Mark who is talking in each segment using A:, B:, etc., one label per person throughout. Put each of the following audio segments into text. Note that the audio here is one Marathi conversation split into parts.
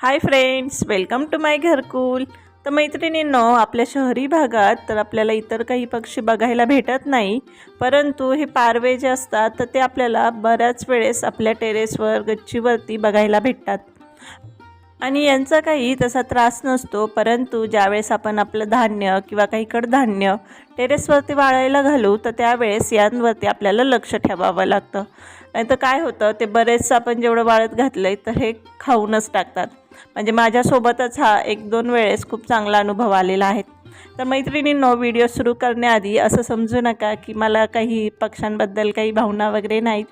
A: Hi friends welcome to my घरकुल. तर मैत्रिणींनो आपल्या शहरी भागात तर आपल्याला इतर काही पक्षी बघायला भेटत नाही परंतु हे पारवे जे असतात तर ते आपल्याला बऱ्याच वेळेस आपल्या टेरेसवर गच्चीवरती बघायला भेटतात. आणि यांचा काही तसा त्रास नसतो परंतु ज्यावेळेस आपण आपलं धान्य किंवा काही कडधान्य टेरेसवरती वाळायला घालू तर त्यावेळेस यांवरती आपल्याला लक्ष ठेवावं लागतं. नाही तर काय होतं ते बरेचसं आपण जेवढं वाळत घातलं आहे तर हे खाऊनच टाकतात. म्हणजे माझ्यासोबतच हा एक दोन वेळेस खूप चांगला अनुभव आलेला आहे. तर मैत्रिणींनो व्हिडिओ सुरू करण्याआधी असं समजू नका की मला काही पक्ष्यांबद्दल काही भावना वगैरे नाहीत.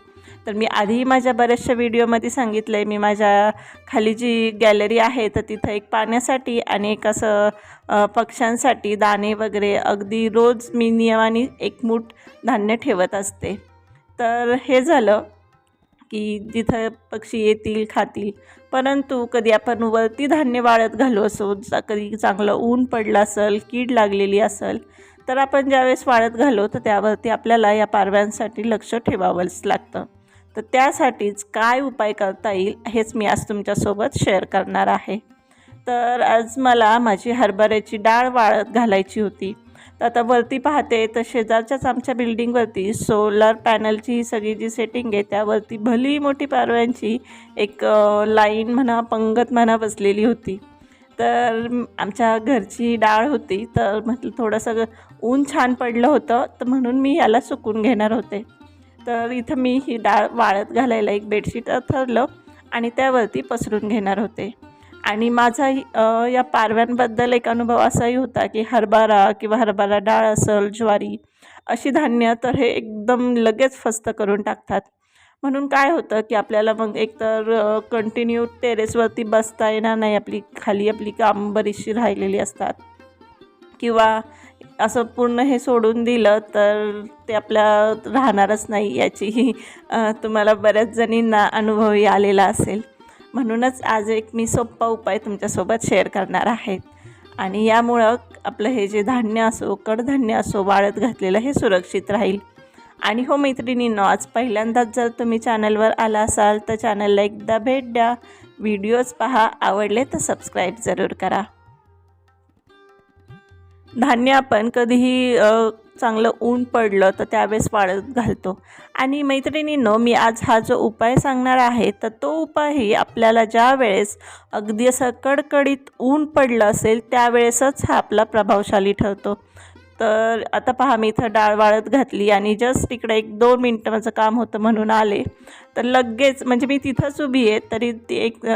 A: तर मी आधी माझ्या बऱ्याचशा व्हिडिओमध्ये सांगितलं आहे मी माझ्या खाली जी गॅलरी आहे तर तिथं एक पाण्यासाठी आणि एक असं पक्ष्यांसाठी दाणे वगैरे अगदी रोज मी नियमाने एक मूठ धान्य ठेवत असते. तर हे झालं की जिथं पक्षी येतील खातील परंतु कधी आपण वरती धान्य वाळत घालू असो कधी चांगलं ऊन पडलं असेल कीड लागलेली असेल तर आपण ज्यावेळेस वाळत घालू तर त्यावरती आपल्याला या पारव्यांसाठी लक्ष ठेवावंच लागतं. तर त्यासाठीच काय उपाय करता येईल हेच मी आज तुमच्यासोबत शेअर करणार आहे. तर आज मला माझी हरभऱ्याची डाळ वाळत घालायची होती. तर आता वरती पाहते तर शेजारच्याच आमच्या बिल्डिंगवरती सोलर पॅनलची ही सगळी जी सेटिंग आहे त्यावरती भली मोठी पारव्यांची एक लाईन म्हणा पंगत म्हणा बसलेली होती. तर आमच्या घरची डाळ होती तर म्हटलं थोडंसं ऊन छान पडलं होतं तर म्हणून मी याला सुकून घेणार होते. तर इथं मी ही डाळ वाळत घालायला एक बेडशीट ठरलं आणि त्यावरती पसरून घेणार होते. आणि माझा ही- या पारव्यांबद्दल एक अनुभव असाही होता की हरभरा किंवा हरभरा डाळ असेल ज्वारी अशी धान्य तर हे एकदम लगेच फस्त करून टाकतात. म्हणून काय होतं की आपल्याला मग एकतर कंटिन्यू टेरेसवरती बसता येणार नाही आपली खाली आपली काम बरीचशी राहिलेली असतात. किंवा असं पूर्ण हे सोडून दिलं तर ते आपल्या राहणारच नाही याची तुम्हाला बऱ्याच जणींना अनुभवी आलेला असेल. म्हणूनच आज एक मी सोप्पा उपाय तुमच्यासोबत शेअर करणार आहे. आणि यामुळं आपलं हे जे धान्य असो कडधान्य असो वाळत घातलेलं हे सुरक्षित राहील. आणि हो मैत्रिणींनो आज पहिल्यांदाच जर तुम्ही चॅनलवर आला असाल तर चॅनलला एकदा भेट द्या. व्हिडिओज पहा आवडले तर सबस्क्राईब जरूर करा. धान्य आपण कधीही चांगलं ऊन पडलं तर त्यावेळेस वाळत घालतो. आणि मैत्रिणींनो मी आज हा जो उपाय सांगणार आहे तर तो उपायही आपल्याला ज्या वेळेस अगदी असं कडकडीत ऊन पडलं असेल त्यावेळेसच हा आपला प्रभावशाली ठरतो. तर आता पहा मी इथं डाळ वाळत घातली आणि जस्ट इकडे एक दोन मिनटं माझं काम होतं म्हणून आले. तर लगेच म्हणजे मी तिथंच उभी आहे तरी ती एक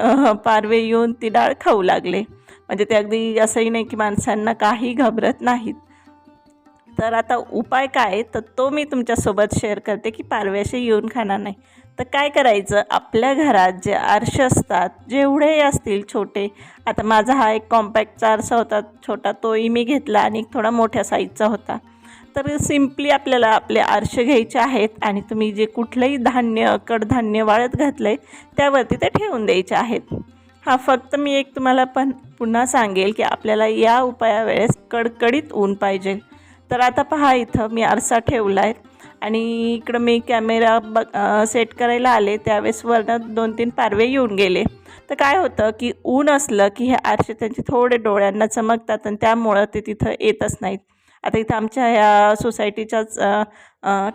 A: पारवे येऊन ती डाळ खाऊ लागले. म्हणजे ते अगदी असंही नाही की माणसांना काही घाबरत नाहीत. तर आता उपाय काय तर तो मी तुमच्यासोबत शेअर करते की पारव्याशी येऊन खाणार नाही. तर काय करायचं? आपल्या घरात जे आरसे असतात जेवढेही असतील छोटे आता माझा हा एक कॉम्पॅक्टचा आरसा होता छोटा तोही मी घेतला आणि एक थोडा मोठ्या साईजचा होता. तर सिम्पली आपल्याला आपले आरसे घ्यायचे आहेत आणि तुम्ही जे कुठलंही धान्य कडधान्य वाळत घातलं आहे त्यावरती ते ठेवून द्यायचे आहेत. हा फक्त मी एक तुम्हाला पण पुन्हा सांगेल की आपल्याला या उपायावेळेस कडकडीत ऊन पाहिजे. तर आता पहा इथं मी आरसा ठेवला आहे आणि इकडं मी कॅमेरा ब सेट करायला आले. त्यावेळेस वरनं दोन तीन पारवे येऊन गेले. तर काय होतं की ऊन असलं की हे आरसे त्यांचे थोडे डोळ्यांना चमकतात आणि त्यामुळं ते तिथं येतच नाहीत. आता इथं आमच्या ह्या सोसायटीच्याच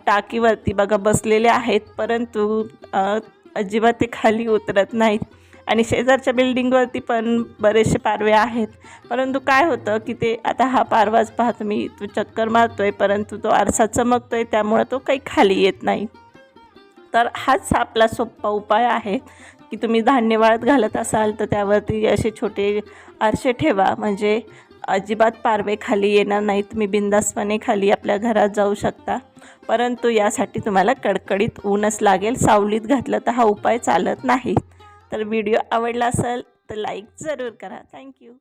A: टाकीवरती बघा बसलेले आहेत. परंतु अजिबात ते खाली उतरत नाहीत. आणि शेजारच्या बिल्डिंगवरती पण बरेचसे पारवे आहेत. परंतु काय होतं की ते आता हा पारवाच पाहतो तुम्ही तो चक्कर मारतो आहे परंतु तो आरसा चमकतो आहे त्यामुळं तो काही खाली येत नाही. तर हाच आपला सोप्पा उपाय आहे की तुम्ही धान्य वाळत घालत असाल तर त्यावरती असे छोटे आरसे ठेवा. म्हणजे अजिबात पारवे खाली येणार नाही तुम्ही बिंदास्पणे खाली आपल्या घरात जाऊ शकता. परंतु यासाठी तुम्हाला कडकडीत ऊनच लागेल. सावलीत घातलं तर हा उपाय चालत नाही. तर व्हिडिओ आवडला असेल तर लाईक जरूर करा. थँक्यू.